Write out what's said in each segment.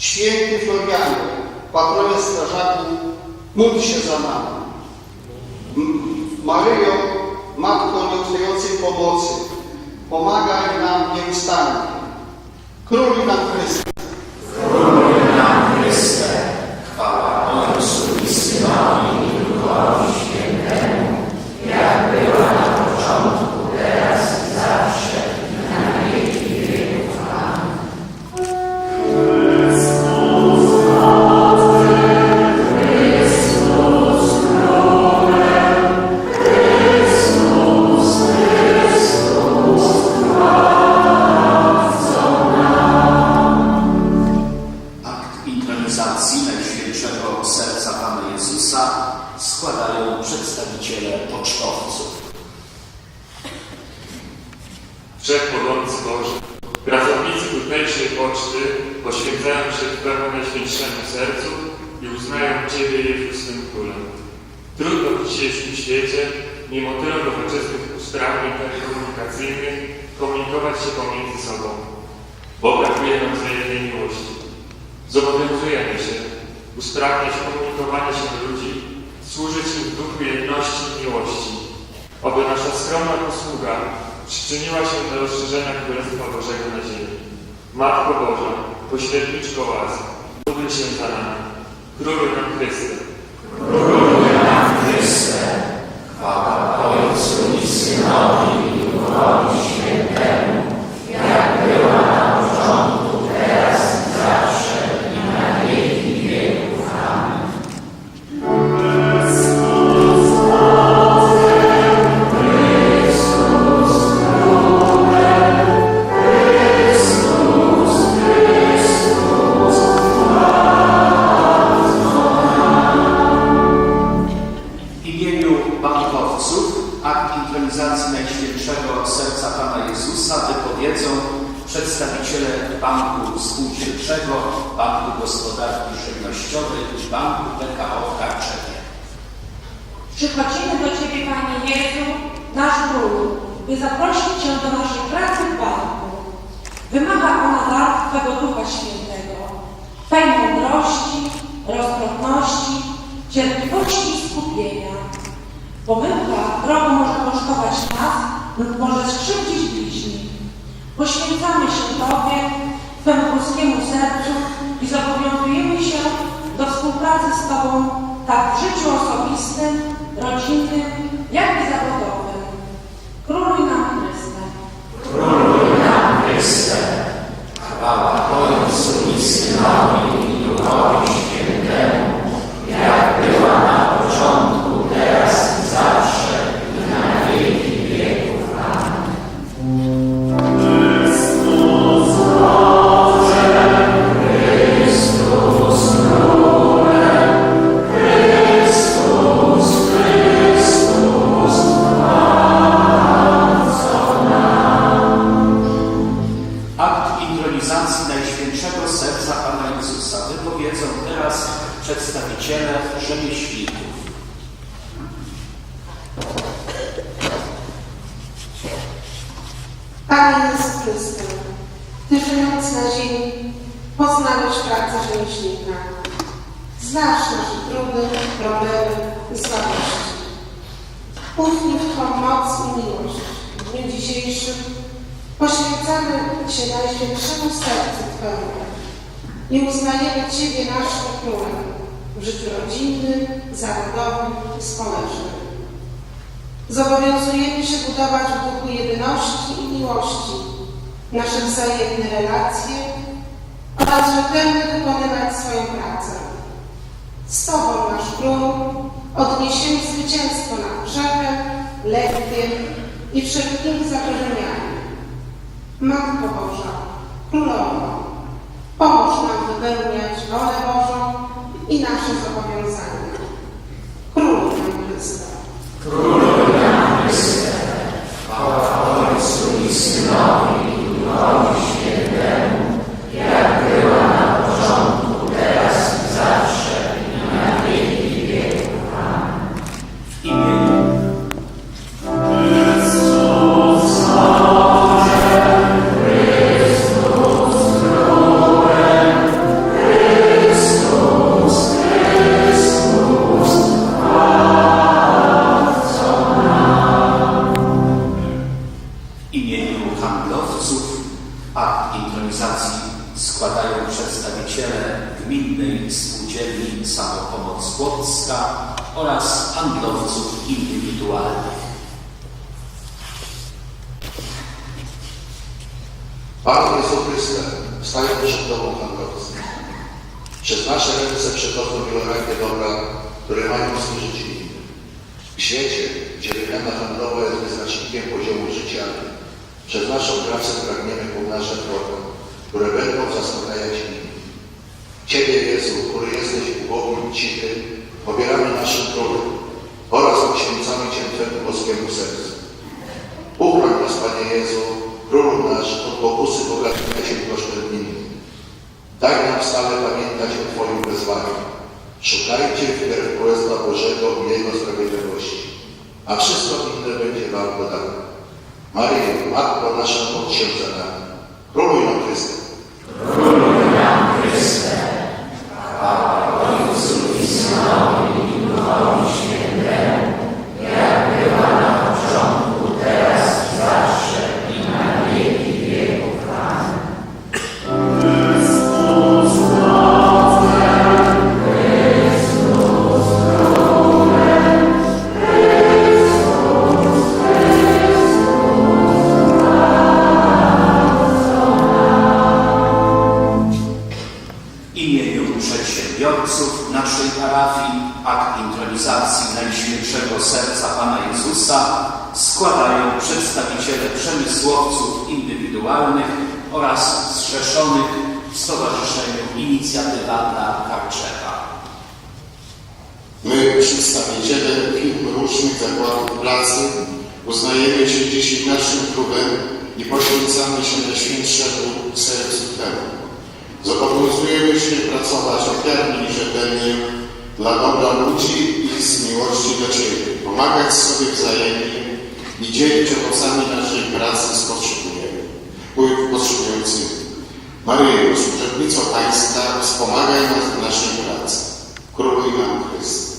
Święty Florianie, patronie strażaków, módl się za nami. Maryjo, Matko nieustającej pomocy, pomagaj nam nieustannie. Króluj nam Chrystus. Składają przedstawiciele pocztowców. Wszechmogący Boże, pracownicy tutejszej poczty poświęcają się Twemu Najświętszemu Sercu i uznają Ciebie Jezus swym Królem. Trudno w dzisiejszym świecie, mimo tylu nowoczesnych usprawnień telekomunikacyjnych, komunikować się pomiędzy sobą, bo brakuje nam wzajemnej miłości. Zobowiązujemy się usprawniać komunikowanie się ludzi, służyć im w duchu jedności i miłości, Oby nasza skromna posługa przyczyniła się do rozszerzenia Królestwa Bożego na ziemi. Matko Boża, pośredniczko łaski, módl się za nami. Królu nam Chryste. W Spółdzielczego, Banku Gospodarki Żywnościowej i Banku PKO Karczewie. Przychodzimy do Ciebie, Panie Jezu, nasz Król, by zaprosić Cię do naszej pracy w Banku. Wymaga ona dar Twego Ducha Świętego, pełnej mądrości, roztropności, cierpliwości i skupienia. Pomyłka drogo może kosztować nas lub może skrzywdzić bliźnich. Poświęcamy się Tobie, Twemu polskiemu sercu i zobowiązujemy się do współpracy z Tobą tak w życiu osobistym, rodzinnym, jak i zawodowym. Króluj nam Chryste. Akt poznałeś pracę rzemieślnika. Znasz nasze trudy, problemy i słabości. Ufnij w Twą moc i miłość. W dniu dzisiejszym poświęcamy się Najświętszemu Sercu Twemu i uznajemy Ciebie naszym Królem w życiu rodzinnym, zawodowym i społecznym. Zobowiązujemy się budować w duchu jedności i miłości nasze wzajemne relacje oraz wykonywać swoją pracę. Z Tobą, nasz Król, odniesiemy zwycięstwo nad grzechem, lękiem i wszelkimi zagrożeniami. Matko Boża, Królowo, pomóż nam wypełniać wolę Bożą i nasze zobowiązania. Król nam Chryste. Składają przedstawiciele Gminnej Spółdzielni Samopomoc Chłopska oraz handlowców indywidualnych. Panie Jezu Chryste, staję przed Tobą handlowcy. Przez nasze ręce przechodzą wielorakie dobra, które mają służyć innym. W świecie, gdzie wymiana handlowa jest wyznacznikiem poziomu życia, przez naszą pracę pragniemy pomnażać dobro, które będą zaspokajać innych. Ciebie, Jezu, który jesteś ubogi i cichy, pobieramy naszym królem oraz poświęcamy Cię Twemu boskiemu sercu. Uchroń nas, Panie Jezu, Królu nasz, od pokusy bogatych się kosztem innych. Daj nam stale pamiętać o Twoim wezwaniu. Szukajcie wpierw Królestwa Bożego i Jego sprawiedliwości, a wszystko inne będzie Wam dodane. Maryjo, Matko nasza, módl się za nami. Króluj nam Chryste. Najświętszego Serca Pana Jezusa składają przedstawiciele przemysłowców indywidualnych oraz zrzeszonych w Stowarzyszeniu Inicjatywa dla Karczewa. My, przedstawiciele różnych zakładów pracy, uznajemy się dzisiaj naszym królem i poświęcamy się Najświętszemu Sercu Temu. Zobowiązujemy się pracować ofiarnie i rzetelnie dla dobra ludzi i z miłości do Ciebie, pomagać sobie wzajemnie i dzielić owocami naszej pracy z potrzebuję- potrzebującymi. Maryjo, służebnico Pańska, wspomagaj nas w naszej pracy. Króluj nam Chryste.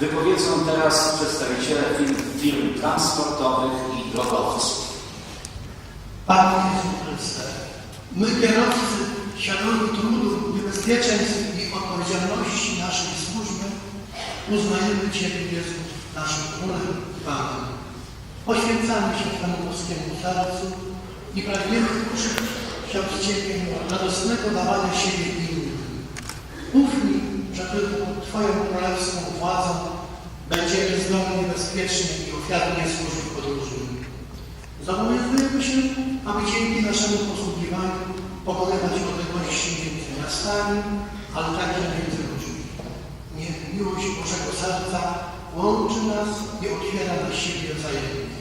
Wypowiedzą teraz przedstawiciele firm, firm transportowych i drogowców. Panie Jezu Chryste, my kierowcy świadomi trudu, niebezpieczeństw i odpowiedzialności naszej służby uznajemy Ciebie Jezu naszym królem Panem. Poświęcamy się Twemu boskiemu sercu i pragniemy uczyć się od Ciebie radosnego dawania siebie innym. Ufni, pod Twoją królewską władzą będziemy zdolni bezpiecznie i ofiarnie służyć podróżnym. Zobowiązujemy się, aby dzięki naszemu posługiwaniu pokonywać odległości między miastami, ale także między ludźmi. Niech miłość Bożego Serca łączy nas i otwiera na siebie wzajemnie.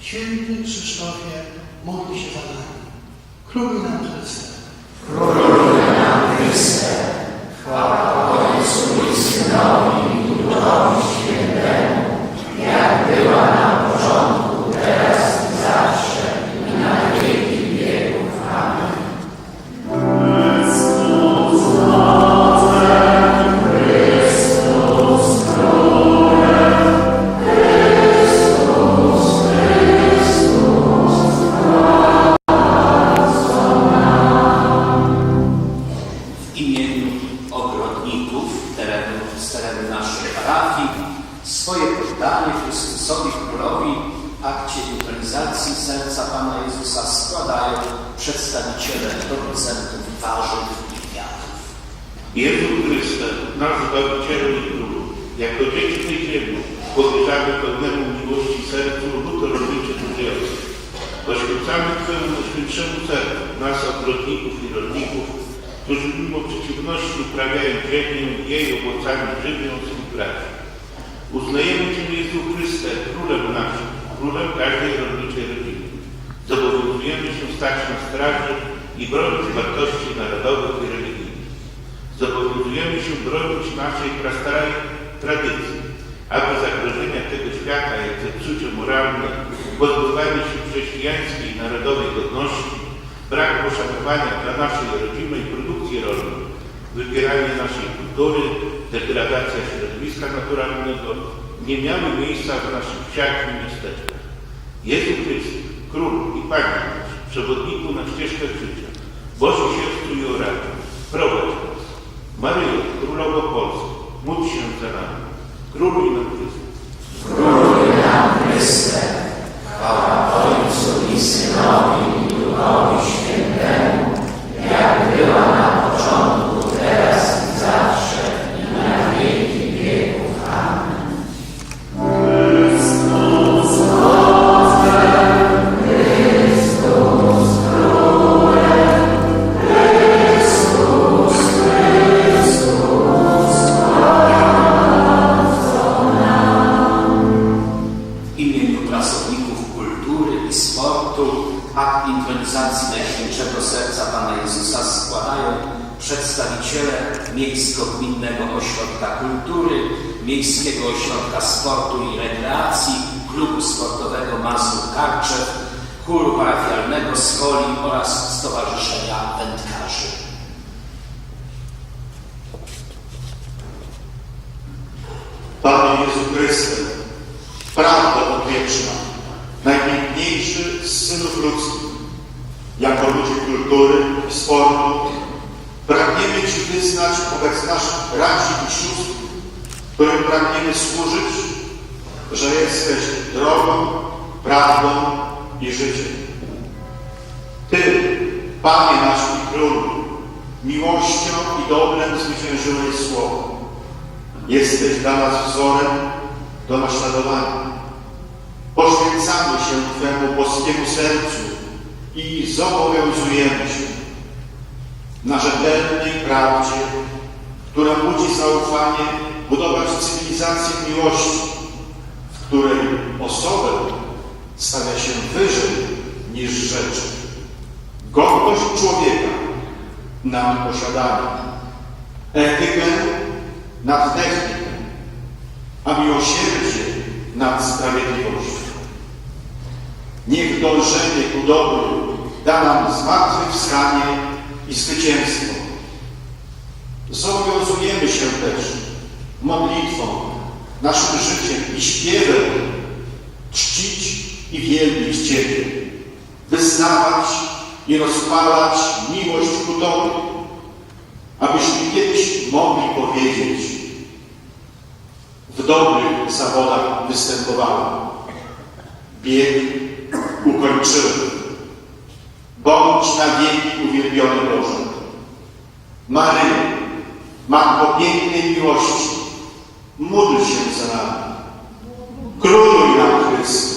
Święty Krzysztofie, módl się za nami. Króluj nam Chryste. W naszej parafii swoje poddanie Chrystusowi Królowi akcie intronizacji serca Pana Jezusa składają przedstawiciele producentów warzyw i kwiatów. Jezu Chryste, nasz Zbawicielu i Królu, jako dzieci tej ziemi powierzamy pełnemu miłości sercu lud rolniczy. Poświęcamy Twojemu najświętszemu sercu, nas ogrodników i rolników, którzy mimo przeciwności uprawiają ziemię jej owocami żywią swój kraj. Uznajemy Cię, Jezu Chryste, Królem naszym, Królem każdej rolniczej rodziny. Zobowiązujemy się stać na straży i bronić wartości narodowych i religijnych. Zobowiązujemy się bronić naszej prastarej tradycji, aby zagrożenia tego świata, jak zepsucie moralne, pozbywanie się chrześcijańskiej narodowej godności, brak poszanowania dla naszej rodzimej produkcji rolnej, wypieranie naszej kultury, degradacja środowiska naturalnego nie miały miejsca w naszych wsiach i miasteczkach. Jezu Chryste, Król i Panie nasz, przewodniku na ścieżkę życia, Boże siostru i oracie, prowadź nas. Maryjo, Królowo Polski, módl się za nami. Króluj nam Panie Jezu Chryste, prawda odwieczna, najpiękniejszy z synów ludzkich, jako ludzie kultury i sportu, pragniemy Ci wyznać wobec naszych braci i sióstr, którym pragniemy służyć, że jesteś drogą, prawdą i życiem. Ty, Panie nasz i Królu, miłością i dobrem zwyciężyłeś słowo. Jesteś dla nas wzorem do naśladowania. Poświęcamy się Twemu boskiemu sercu i zobowiązujemy się na rzetelnej prawdzie, która budzi zaufanie, budować cywilizację miłości, w której osobę stawia się wyżej niż rzeczy. Godność człowieka nam posiadamy, etykę nad techniką, a miłosierdzie nad sprawiedliwością. Niech dążenie ku dobru da nam zmartwychwstanie i zwycięstwo. Zobowiązujemy się też modlitwą, naszym życiem i śpiewem czcić i wielbić Ciebie, wyznawać i rozpalać miłość ku Tobie, abyśmy kiedyś mogli powiedzieć w dobrych zawodach występowałem. Bieg ukończyłem. Bądź na wieki uwielbiony Boże. Maryjo, Matko pięknej miłości, módl się za nami. Króluj nam Chryste.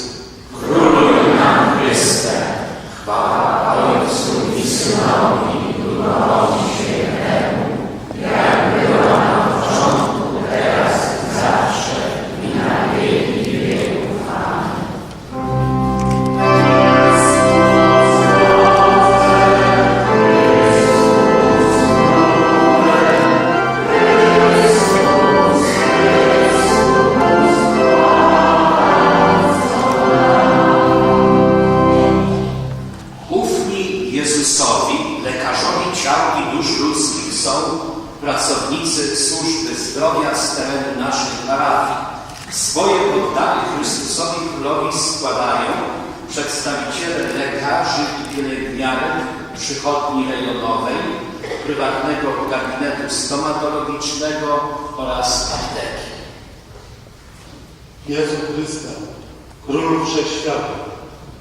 Jezu Chryste, Królu Wszechświata,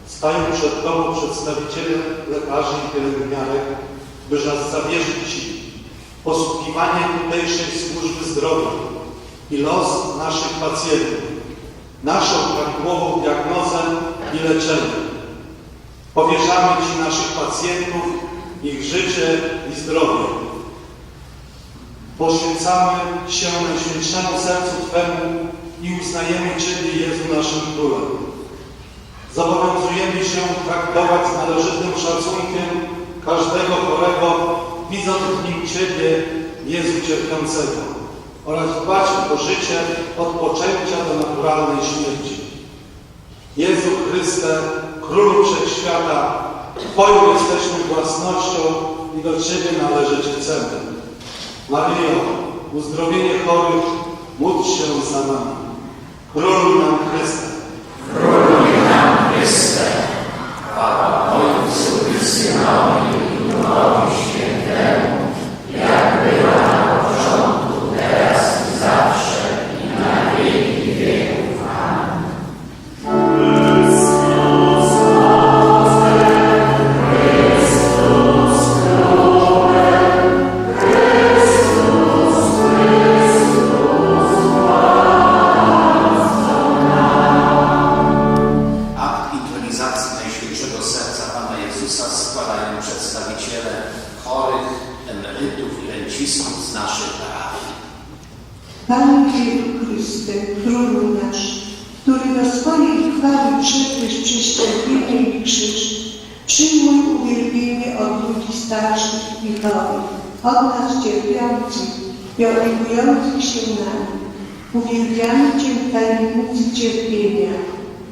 stają przed Tobą przedstawiciele lekarzy i pielęgniarek, by nas zawierzyć Ci posługiwanie tutejszej służby zdrowia i los naszych pacjentów, naszą prawidłową diagnozę i leczenie. Powierzamy Ci naszych pacjentów, ich życie i zdrowie. Poświęcamy się Najświętszemu Sercu Twemu i uznajemy Ciebie, Jezu, naszym Królem. Zobowiązujemy się traktować z należytym szacunkiem każdego chorego, widząc w nim Ciebie, Jezu cierpiącego, oraz dbać o życie od poczęcia do naturalnej śmierci. Jezu Chryste, Królu Wszechświata, Twoją jesteśmy własnością i do Ciebie należy Cię ceny. Maryjo, uzdrowienie chorych, módl się za nami. Cronum Christa. Cronum Christa. Ad noi subissima omnia. Panie Jezu Chryste, Królu nasz, który do swojej chwały przyszłeś przez cierpienie i krzyż, przyjmuj uwielbienie od ludzi starszych i chorych, od nas cierpiących i opiekujących się nami. Uwielbiamy Cię w tajemnicy cierpienia,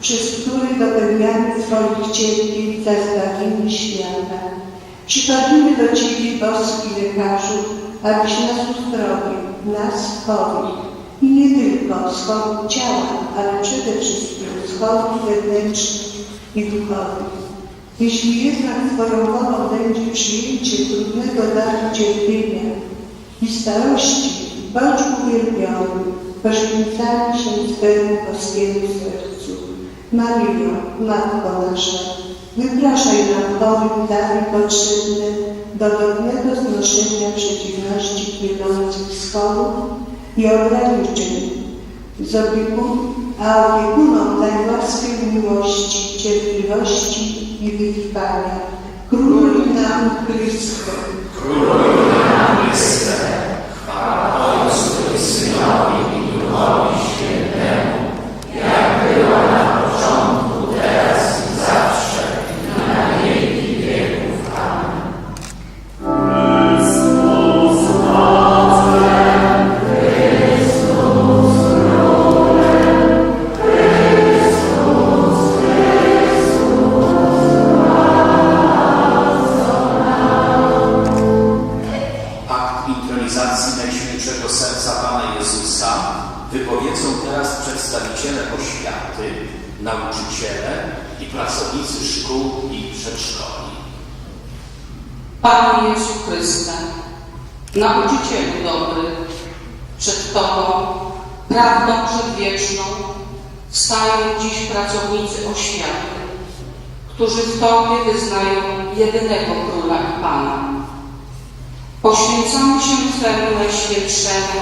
przez który dopełniamy swoich cierpień za zbawienie świata. Przychodzimy do Ciebie, boski lekarzu, abyś nas uzdrowił, nas chorych. I nie tylko z ciała, ale przede wszystkim z chorób wewnętrznych i duchowych. Jeśli jednak Twoją będzie przyjęcie trudnego daru cierpienia i starości, bądź uwielbiony, poświęcamy się swemu boskiemu sercu. Maryjo, Matko nasza, wypraszaj nam chorym dary potrzebne do godnego znoszenia przeciwności płynących z chorób i ograniczeń, z opiekun, a opiekunom daj łaskę miłości, cierpliwości i wytrwania. Króluj nam Chryste. Chryste, chwała Ojcu i Synowi i Duchowi Świętemu, Najświętszemu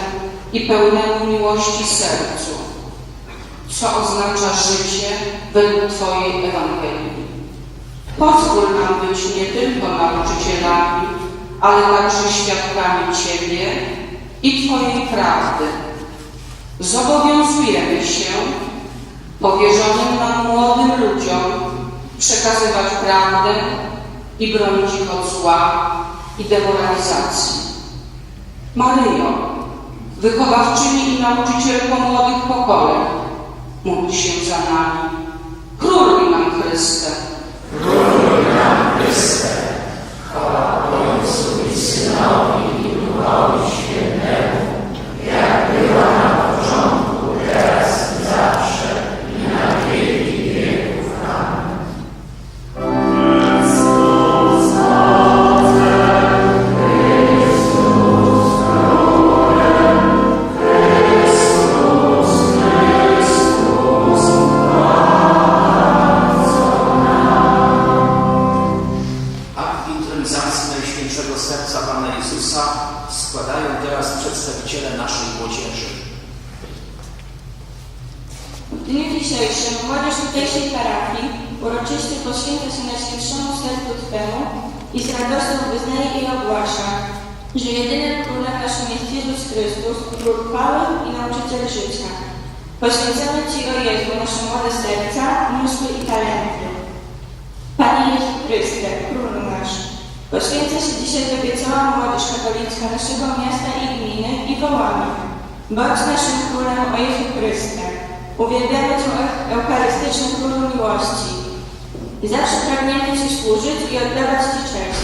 i pełnemu miłości sercu, co oznacza życie według Twojej Ewangelii. Pozwól nam być nie tylko nauczycielami, ale także świadkami Ciebie i Twojej prawdy. Zobowiązujemy się powierzonym nam młodym ludziom przekazywać prawdę i bronić ich od zła i demoralizacji. Maryjo, wychowawczyni i nauczycielko młodych pokoleń, módl się za nami. Króluj nam Chryste. Akt królem naszym jest Jezus Chrystus, król chwały i nauczyciel życia. Poświęcamy Ci, o Jezu, nasze młode serca, umysły i talenty. Panie Jezu Chryste, Królu nasz, poświęca się dzisiaj Tobie cała młodzież katolicka naszego miasta i gminy i wołamy. Bądź naszym Królem, o Jezu Chryste. Uwielbiamy Cię, Eucharystyczny Królu miłości. Zawsze pragniemy Ci służyć i oddawać Ci cześć.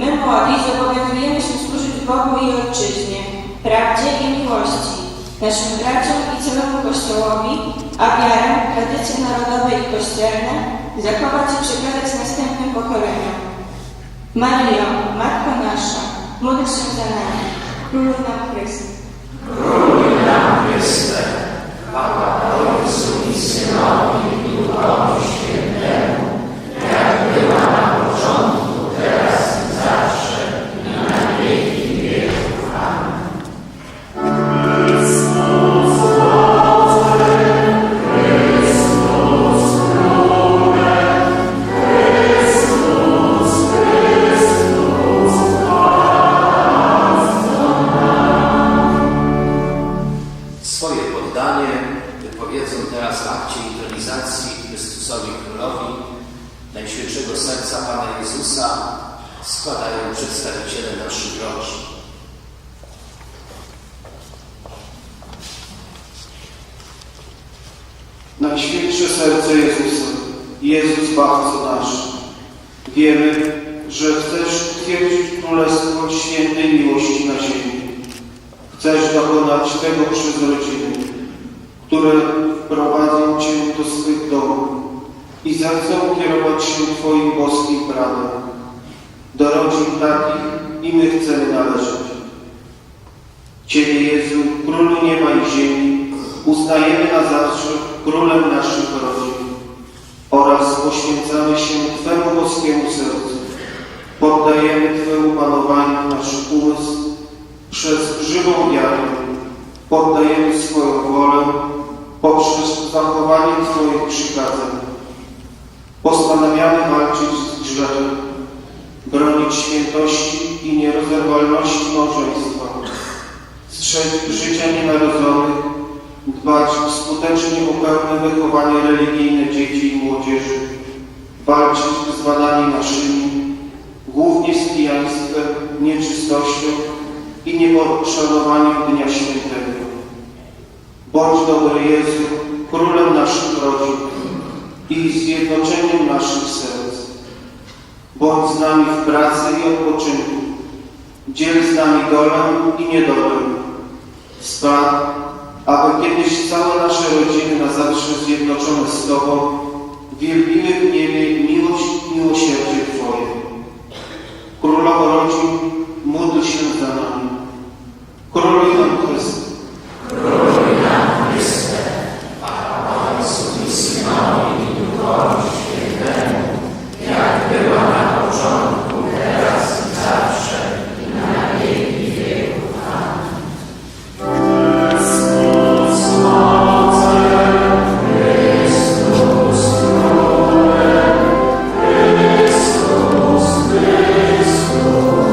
My młodzi zobowiązujemy się służyć Bogu i Ojczyźnie, prawdzie i miłości, naszym braciom i całemu Kościołowi, a wiarę, tradycje narodowe i kościelne zachować i przekazać następnym pokoleniom. Maryjo, Matko nasza, módl się za nami, Królu nam Chryste. Chryste, chwała Ojcu i Synowi i Duchowi Najświętsze serce Jezusa, Jezus Zbawco nasz, wiemy, że chcesz utwierdzić Królestwo Świętej Miłości na ziemi. Chcesz dokonać tego przez rodziny, które wprowadzą Cię do swych domów i zechcą kierować się Twoim boskim prawem. Do rodzin takich i my chcemy należeć. Ciebie, Jezu, Królu nieba i ziemi, uznajemy na zawsze Królem naszych rodzin oraz poświęcamy się Twemu boskiemu sercu. Poddajemy Twemu panowaniu nasz umysł przez żywą wiarę. Poddajemy swoją wolę poprzez zachowanie Twoich przykazań. Postanawiamy walczyć z grzechem, bronić świętości i nierozerwalności małżeństwa, strzec życia nienarodzonych, dbać skutecznie o pełne wychowanie religijne dzieci i młodzieży, walczyć z wadami naszymi, głównie z pijaństwem, nieczystością i nieposzanowaniem Dnia Świętego. Bądź dobry Jezu, Królem naszych rodzin i zjednoczeniem naszych serc. Bądź z nami w pracy i odpoczynku. Dziel z nami dolę i niedolę. Spraw, aby kiedyś całe nasze rodziny na zawsze zjednoczone z Tobą wielbimy w niebie miłość i miłosierdzie Twoje. Królowo rodzin,